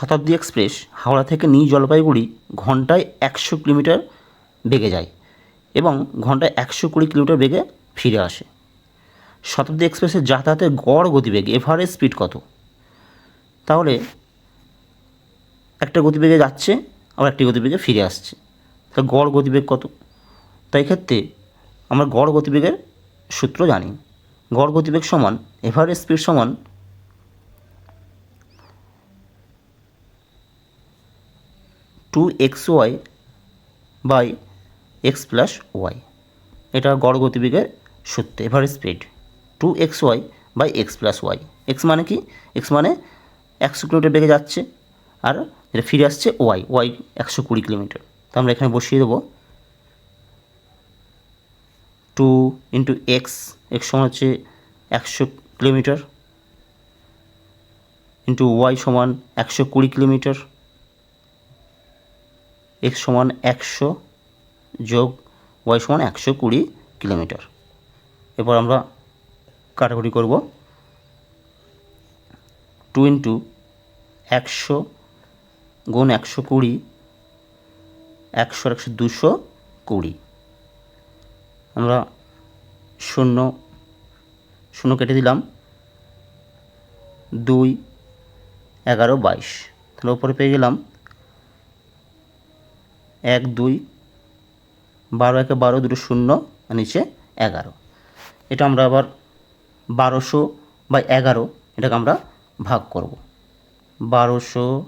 শতাব্দী express Howrah থেকে new Jalpaiguri ঘন্টায় একশো কিলোমিটার বেগে যায় এবং ঘন্টায় একশো কুড়ি কিলোমিটার বেগে ফিরে আসে। শতাব্দী এক্সপ্রেসের যাতায়াতের গড় গতিবেগ এভারেজ স্পিড কত? তাহলে একটা গতিবেগে যাচ্ছে, আবার একটি গতিবেগে ফিরে আসছে। তাহলে গড় গতিবেগ কত? তাই ক্ষেত্রে আমরা গড় গতিবেগের সূত্র জানি। গড় গতিবেগ সমান এভারেজ স্পিড সমান two x y by x plus y এটা গড় গতিবেগের সূত্র average speed two x y by x plus y x মানে কি? এক্স মানে একশো কিলোমিটার বেগে যাচ্ছে আর এটা ফিরে আসছে ওয়াই ওয়াই একশো কুড়ি কিলোমিটার। তো আমরা এখানে বসিয়ে দেবো। টু ইন্টু এক্স এক্স সমান হচ্ছে একশো কিলোমিটার ইন্টু ওয়াই সমান একশো কুড়ি কিলোমিটার। এক্স সমান একশো যোগ ওয়াই সমান একশো কুড়ি কিলোমিটার। এরপর আমরা কাটাকুটি করব। টু ইন্টু একশো গুণ একশো কুড়ি, একশো একশো দুশো কুড়ি। আমরা শূন্য শূন্য কেটে দিলাম। দুই, এগারো, বাইশ। তাহলে ওপরে পেয়ে গেলাম এক, দুই, বারো, একে বারো, দুটো শূন্য নিচে এগারো। এটা আমরা আবার বারোশো বা এগারো, এটাকে আমরা ভাগ করব। বারোশো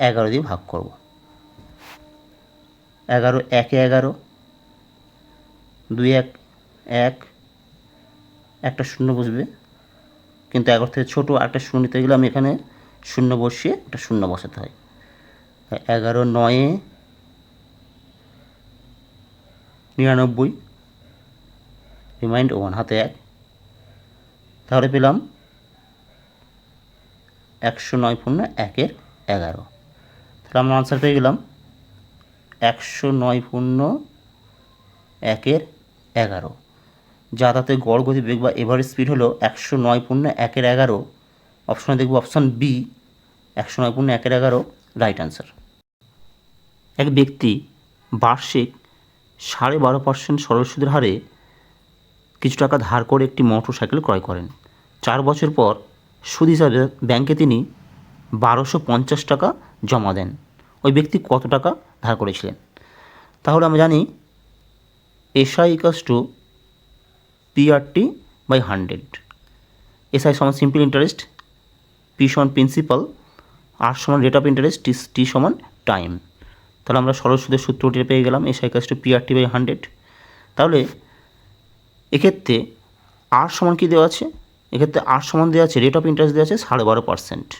এগারো দিয়ে ভাগ করব। এগারো, একে এগারো, দুই, এক এক, একটা শূন্য বসবে। কিন্তু এগারো থেকে ছোটো একটা শূন্য নিতে গেলে আমি এখানে শূন্য বসিয়ে একটা শূন্য বসাতে হয়। এগারো, নয়ে, নিরানব্বই রিমাইন্ড ওয়ান হাতে এক। তাহলে পেলাম একশো নয় পূর্ণ একের এগারো। তাহলে আমরা আনসার পেয়ে গেলাম একশো নয় পূর্ণ একের এগারো। যাতায়াতের গড়, গতি, বেগ বা এভারেজ স্পিড হলো একশো নয় পূর্ণ একের এগারো। অপশনে দেখব অপশান বি একশো নয় পূর্ণ একের এগারো। রাইট এক ব্যক্তি বার্ষিক সাড়ে বারো পার্সেন্ট সরল সুদের হারে কিছু টাকা ধার করে একটি মোটর সাইকেল ক্রয় করেন। চার বছর পর সুদ হিসাবে ব্যাংকে তিনি বারোশো পঞ্চাশ টাকা জমা দেন। ওই ব্যক্তি কত টাকা ধার করেছিলেন? তাহলে আমরা জানি SI equals to PRT by hundred SI সমান সিম্পল ইন্টারেস্ট পি সমান প্রিন্সিপাল আর সমান rate of interest T T সমান টাইম তাহলে আমরা সরল সূত্রটি পেয়ে গেলাম এসআই কাজ টু পিআরটি বাই হান্ড্রেড তাহলে এক্ষেত্রে আর সমান কী দেওয়া আছে? এক্ষেত্রে আর সমান দেওয়া আছে রেট অফ ইন্টারেস্ট দেওয়া আছে সাড়ে বারো পার্সেন্ট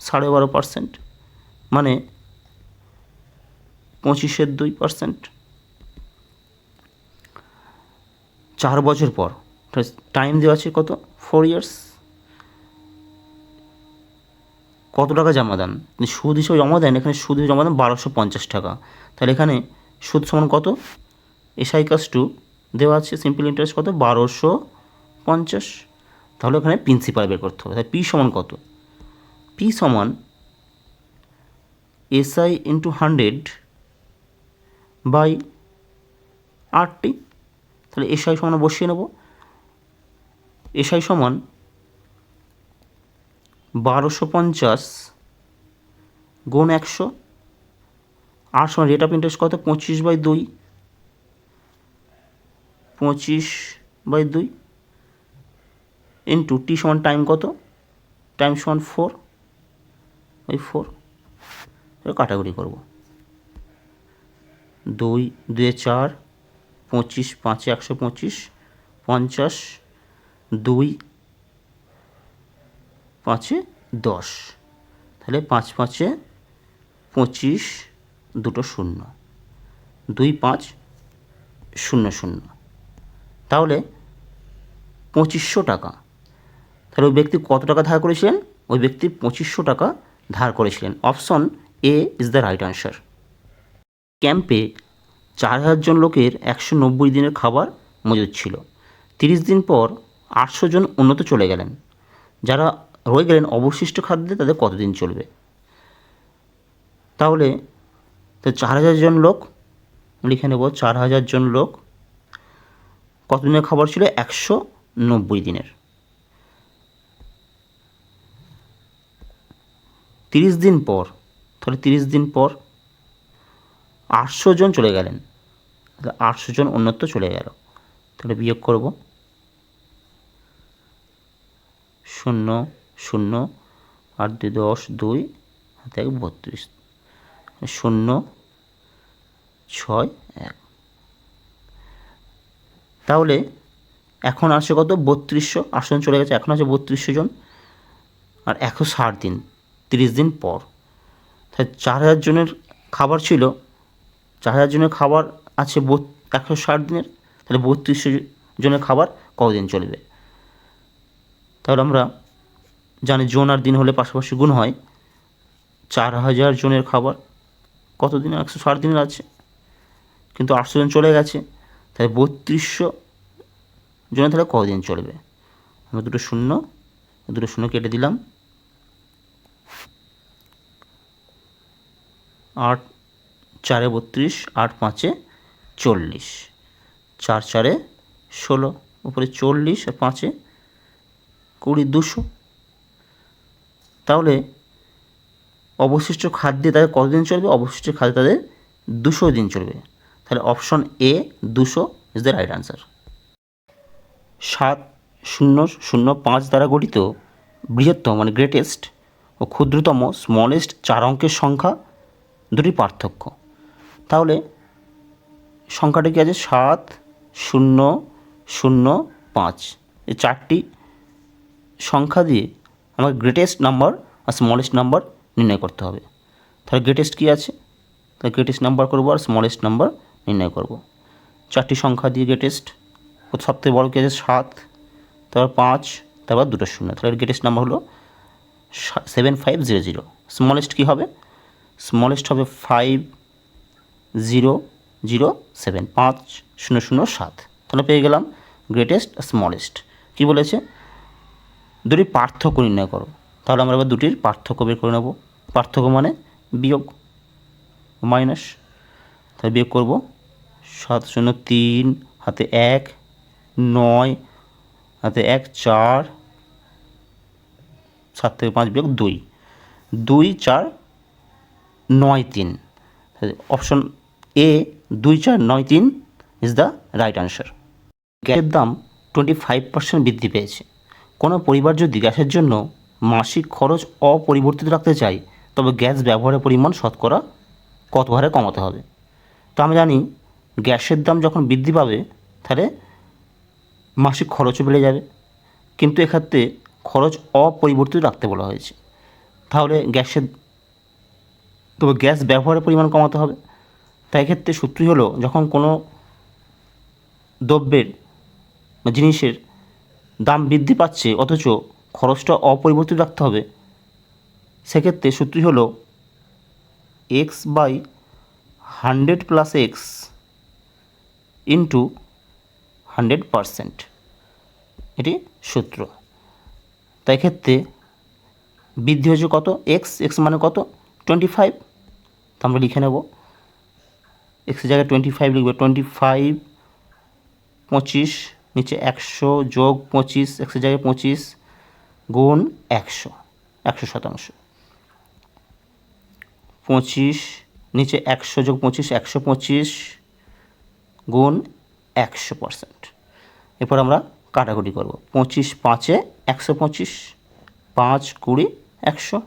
সাড়ে বারো পার্সেন্ট মানে পঁচিশের দুই পার্সেন্ট চার বছর পর টাইম দেওয়া আছে কত? ফোর ইয়ার্স কত টাকা জমা দেন? সুদ হিসেবে জমা দেন, এখানে সুদ জমা দেন বারোশো পঞ্চাশ টাকা। তাহলে এখানে সুদ সমান কত? এসআই কাস টু দেওয়া আছে সিম্পল ইন্টারেস্ট কত? বারোশো পঞ্চাশ। তাহলে এখানে প্রিন্সিপাল বের করতে হবে। তাহলে পি সমান কত? পি সমান এসআই ইন্টু হান্ড্রেড বাই আটটি। তাহলে এসআই সমান বসিয়ে নেব। এসআই সমান বারোশো পঞ্চাশ গুণ একশো। আর সমান রেট অফ ইন্টারেস্ট কত? পঁচিশ বাই দুই। পঁচিশ বাই দুই ইন্টু টি সমান টাইম কত? টাইম সমান ফোর ওই ফোর। কাটাকুটি করব। দুই, দুয়ে চার, পঁচিশ, পাঁচে একশো পঁচিশ, পঞ্চাশ, দুই পাঁচে দশ। তাহলে পাঁচ পাঁচে পঁচিশ, দুটো শূন্য। দুই পাঁচ, শূন্য শূন্য। তাহলে পঁচিশশো টাকা। তাহলে ওই ব্যক্তি কত টাকা ধার করেছিলেন? ওই ব্যক্তি পঁচিশশো টাকা ধার করেছিলেন। Option A is the right answer. ক্যাম্পে চার হাজার জন লোকের একশো নব্বই দিনের খাবার মজুদ ছিল। তিরিশ দিন পর আটশো জন উন্নত চলে গেলেন। যারা রয়ে গেলেন অবশিষ্ট খাদ্যে তাদের কতদিন চলবে? তাহলে তো চার হাজার জন লোক, লিখে নেব চার হাজার জন লোক, কতদিনের খাবার ছিল? একশো নব্বই দিনের। তিরিশ দিন পর, তাহলে তিরিশ দিন পর আটশো জন চলে গেলেন। আটশো জন অন্যত্র চলে গেল। তাহলে বিয়োগ করব। শূন্য শূন্য, আট দুই দশ দুই, হাতে এক বত্রিশ। শূন্য, ছয়, এক। তাহলে এখন আছে কত? বত্রিশশো। জন চলে গেছে, এখন আছে বত্রিশশো জন। আর একশো ষাট দিন, তিরিশ দিন পর। তাই চার হাজার জনের খাবার ছিল, চার হাজার জনের খাবার আছে একশো ষাট দিনের। তাহলে বত্রিশশো জনের খাবার কতদিন চলবে? তাহলে আমরা জানি জোন আর দিন হলে পাশাপাশি গুণ হয়। চার হাজার জনের খাবার। কত দিন একশো ষাট দিনের আছে। কিন্তু আটশো জন চলে গেছে। তাহলে বত্রিশশো জনের তাহলে কতদিন চলবে? আমরা দুটো শূন্য। দুটো শূন্য কেটে দিলাম। আট চারে বত্রিশ, আট পাঁচে চল্লিশ। চার চারে ষোলো, উপরে চল্লিশ আর পাঁচে কুড়ি, দুশো। তাহলে অবশিষ্ট খাদ্যে তাদের কতদিন চলবে? অবশিষ্ট খাদ্যে তাদের দুশো দিন চলবে। তাহলে অপশন এ দুশো ইজ দ্য রাইট আনসার সাত শূন্য শূন্য পাঁচ দ্বারা গঠিত বৃহত্তম মানে গ্রেটেস্ট ও ক্ষুদ্রতম স্মলেস্ট চার অঙ্কের সংখ্যা দুটি পার্থক্য। তাহলে সংখ্যাটা কি আছে? সাত শূন্য শূন্য পাঁচ। এই চারটি সংখ্যা দিয়ে আমাকে গ্রেটেস্ট নাম্বার আর স্মলেস্ট নাম্বার নির্ণয় করতে হবে। তাহলে গ্রেটেস্ট কী আছে? তাহলে গ্রেটেস্ট নাম্বার করব আর স্মলেস্ট নাম্বার নির্ণয় করব। চারটি সংখ্যা দিয়ে গ্রেটেস্ট সবথেকে বড় কী আছে? সাত, তারপর পাঁচ, তারপর দুটো শূন্য। তাহলে গ্রেটেস্ট নাম্বার হলো seven five zero zero smallest কী হবে? স্মলেস্ট হবে ফাইভ জিরো জিরো সেভেন পাঁচ শূন্য শূন্য সাত। তাহলে পেয়ে গেলাম গ্রেটেস্ট স্মলেস্ট কী বলেছে? দুটি পার্থক্য নির্ণয় করো। তাহলে আমরা এবার দুটির পার্থক্য বের করে নেব। পার্থক্য মানে বিয়োগ মাইনাস তাহলে বিয়োগ করব সাত শূন্য তিন, হাতে এক, নয়, হাতে এক, চার, সাত থেকে পাঁচ বিয়োগ দুই। দুই, চার, নয়, তিন। অপশন এ দুই, চার, নয়, তিন ইজ দ্য রাইট আনসার গ্যাসের দাম টোয়েন্টি ফাইভ পার্সেন্ট বৃদ্ধি পেয়েছে। কোনো পরিবার যদি গ্যাসের জন্য মাসিক খরচ অপরিবর্তিত রাখতে চাই, তবে গ্যাস ব্যবহারের পরিমাণ শতকরা কত হারে কমাতে হবে? তো আমরা জানি গ্যাসের দাম যখন বৃদ্ধি পাবে, তাহলে মাসিক খরচও বেড়ে যাবে। কিন্তু এক্ষেত্রে খরচ অপরিবর্তিত রাখতে বলা হয়েছে। তাহলে গ্যাসের, তবে গ্যাস ব্যবহারের পরিমাণ কমাতে হবে। তাই এক্ষেত্রে সূত্রই হলো, যখন কোনো দ্রব্যের জিনিসের দাম বৃদ্ধি পাচ্ছে, অথচ খরচটা অপরিবর্তিত রাখতে হবে। সেক্ষেত্রে সূত্রই হলো x by hundred plus x into hundred percent এটি সূত্র। তাই ক্ষেত্রে বৃদ্ধি হয়েছে কত? এক্স এক্স মানে কত? টোয়েন্টি ফাইভ তো আমরা লিখে নেব। এক্সের জায়গায় টোয়েন্টি ফাইভ লিখবে। টোয়েন্টি ফাইভ পঁচিশ নিচে একশো যোগ পঁচিশ এক্সের জায়গায় পঁচিশ, গুণ একশো একশো শতাংশ। পঁচিশ, নিচে একশো যোগ পঁচিশ, একশো পঁচিশ, গুণ একশো পারসেন্ট। এরপর আমরা কাটাকুটি করব। পঁচিশ পাঁচে একশো পঁচিশ, পাঁচ কুড়ি একশো।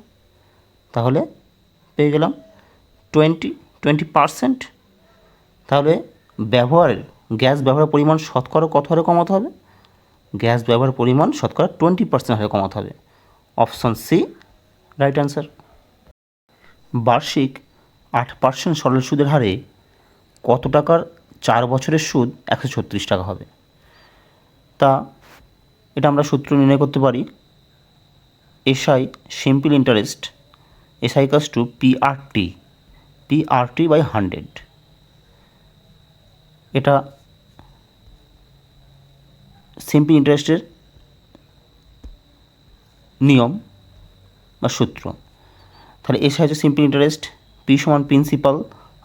তাহলে পেয়ে গেলাম টোয়েন্টি টোয়েন্টি পারসেন্ট। তাহলে ব্যবহারের গ্যাস ব্যবহারের পরিমাণ শতকরা কত হারে কমাতে হবে? গ্যাস ব্যবহারের পরিমাণ শতকরা টোয়েন্টি পার্সেন্ট হারে কমাতে হবে। অপশন সি রাইট অ্যান্সার বার্ষিক আট পার্সেন্ট সরল সুদের হারে কত টাকার চার বছরের সুদ একশো ছত্রিশ টাকা হবে? তা এটা আমরা সূত্র নির্ণয় করতে পারি। এসআই সিম্পল ইন্টারেস্ট, এসআই কাজ to PRT PRT by hundred এটা সিম্পল ইন্টারেস্টের নিয়ম বা সূত্র। তাহলে এসে আছে সিম্পল ইন্টারেস্ট পি সমান প্রিন্সিপাল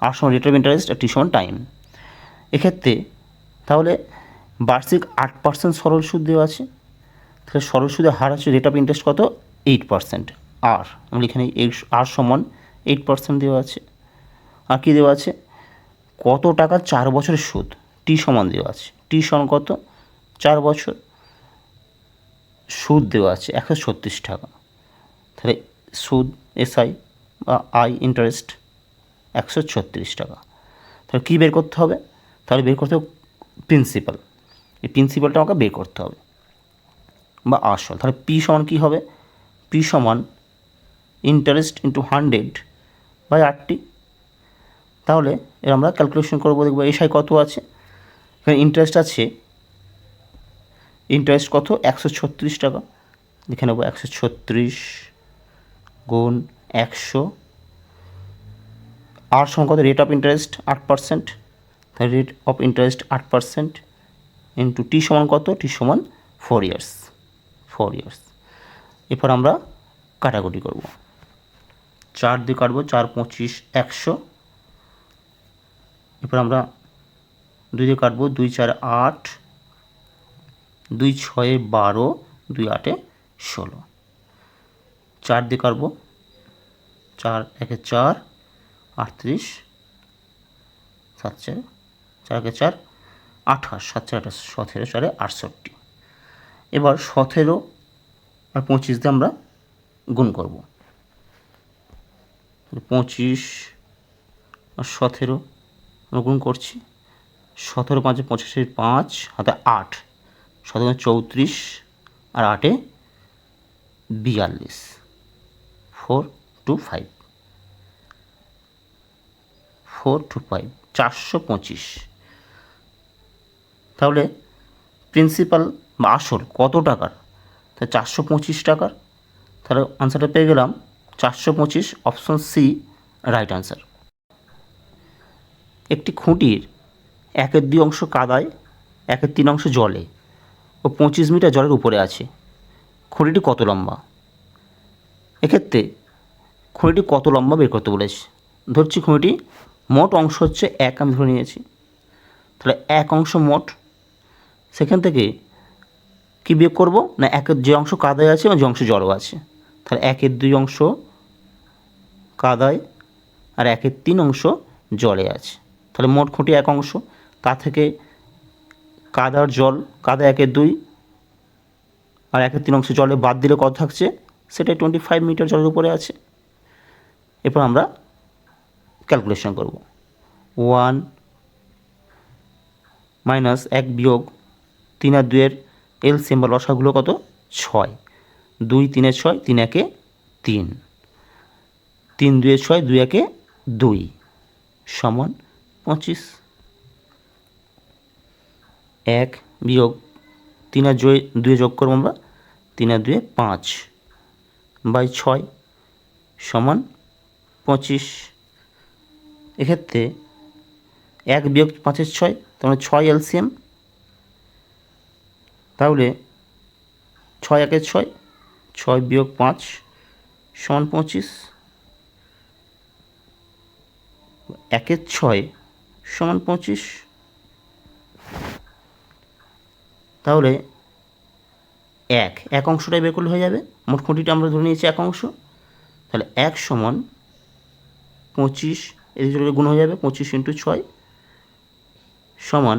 আর সমান রেট অফ ইন্টারেস্ট আর টি সমান টাইম এক্ষেত্রে তাহলে বার্ষিক আট পার্সেন্ট সরল সুদ দেওয়া আছে। তাহলে সরল সুদের হার আছে রেট অফ ইন্টারেস্ট কত? এইট পার্সেন্ট আর আমরা এখানে আর সমান এইট পার্সেন্ট দেওয়া আছে। আর কী দেওয়া আছে? কত টাকা চার বছরের সুদ? টি সমান দেওয়া আছে। টি সমান কত? চার বছর সুদ দেওয়া আছে, একশো ছত্রিশ টাকা। তাহলে সুদ, এসআই বা আই ইন্টারেস্ট একশো ছত্রিশ টাকা। তাহলে কী বের করতে হবে? তাহলে বের করতে হবে প্রিন্সিপাল। এই প্রিন্সিপালটা আমাকে বের করতে হবে। বা আসল। তাহলে পি সমান কী হবে? পি সমান ইন্টারেস্ট ইন্টু হান্ড্রেড বাই আটটি। তাহলে এর আমরা ক্যালকুলেশন করব, দেখব এসআই কত আছে? এখানে ইন্টারেস্ট আছে ইন্টারেস্ট কত? একশো ছত্রিশ টাকা। দেখে নেব একশো ছত্রিশ গুণ একশো। আর কত? রেট অফ ইন্টারেস্ট আট পার্সেন্ট রেট অফ ইন্টারেস্ট আট পার্সেন্ট ইন্টু টি সমান কত? টি সমান ফোর ইয়ার্স ফোর ইয়ার্স এরপর আমরা কাটাকুটি করব। চার দিয়ে কাটবো, চার, পঁচিশ, একশো। এরপর আমরা দুই দিয়ে কাটবো, দুই, চার, আট। দুই ছয়ে বারো, দুই আটে ষোলো। চার দিয়ে কাটবো। চার, একে চার, আটত্রিশ, সাত চার চার একে চার, আঠাশ, সাত চার, আঠাশ, সতেরো, চারে আটষট্টি। এবার সতেরো আর পঁচিশ দিয়ে আমরা গুণ করব। পঁচিশ আর সতেরো, আমরা গুণ করছি। সতেরো পাঁচে পঁচাশি, পাঁচ হাতে আট। সতেরো চৌত্রিশ আর আটে বিয়াল্লিশ। Four two five. Four two five, চারশো পঁচিশ। তাহলে প্রিন্সিপাল বা আসল কত টাকার? তা চারশো পঁচিশ টাকার। তাহলে আনসারটা পেয়ে গেলাম। চারশো পঁচিশ অপশন সি রাইট আনসার একটি খুঁটির একের দুই অংশ কাদায়, একের তিন অংশ জলে। ও পঁচিশ মিটার জলের উপরে আছে। খুঁটিটি কত লম্বা? এক্ষেত্রে খুঁটিটি কত লম্বা বের করতে বলেছে? ধরছি খুঁটিটি মোট অংশ হচ্ছে এক, আমি ধরে নিয়েছি। তাহলে এক অংশ মোট, সেখান থেকে কী বিয়োগ করব? না, একের যে অংশ কাদায় আছে এবং যে অংশ জড়ো আছে। তাহলে একের দুই অংশ কাদায় আর একের তিন অংশ জলে আছে। তাহলে মোট খুঁটি এক অংশ, তা থেকে কাদার জল, কাদা একের দুই আর একের তিন অংশ জলে বাদ দিলে কত থাকছে? সেটা টোয়েন্টি ফাইভ মিটার জলের উপরে আছে। এরপর আমরা ক্যালকুলেশন করব। ওয়ান মাইনাস এক বিয়োগ তিন আর দুয়ের এলসিএম বা লসাগুলো কত? ছয়। দুই তিনে ছয়, তিন একে তিন। তিন দুয়ে ছয়, দুই একে দুই। সমান পঁচিশ। এক বিয়োগ তিন আর জয় দুয়ে যোগ করব আমরা, তিন আর দুয়ে পাঁচ, বাই ছয় সমান পঁচিশ। এক্ষেত্রে এক বিয়োগ পাঁচের ছয় তাহলে ছয় এলসিএম। তাহলে ছয় একের ছয় ছয় বিয়োগ পাঁচ সমান পঁচিশ। একের ছয় সমান পঁচিশ তাহলে এক এক অংশটাই বের করলে হয়ে যাবে। মোট খুঁটিটা আমরা ধরে নিয়েছি এক অংশ। তাহলে এক সমান পঁচিশ, এদিকে চলে গুণ হয়ে যাবে পঁচিশ ইন্টু ছয় সমান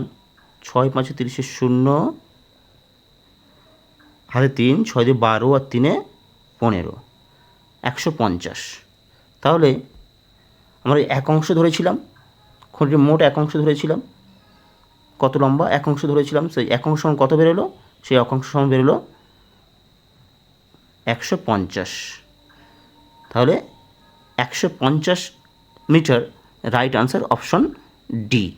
ছয় পাঁচে তিরিশে শূন্য হাতে তিন, ছয় দিয়ে বারো আর তিনে পনেরো, একশো পঞ্চাশ। তাহলে আমরা এক অংশ ধরেছিলাম, খুঁটির মোট এক অংশ ধরেছিলাম। কত লম্বা? এক অংশ ধরেছিলাম, সেই এক অংশ কত বেরোলো? সেই এক অংশ বেরোলো একশো পঞ্চাশ। তাহলে একশো পঞ্চাশ metre right answer option D.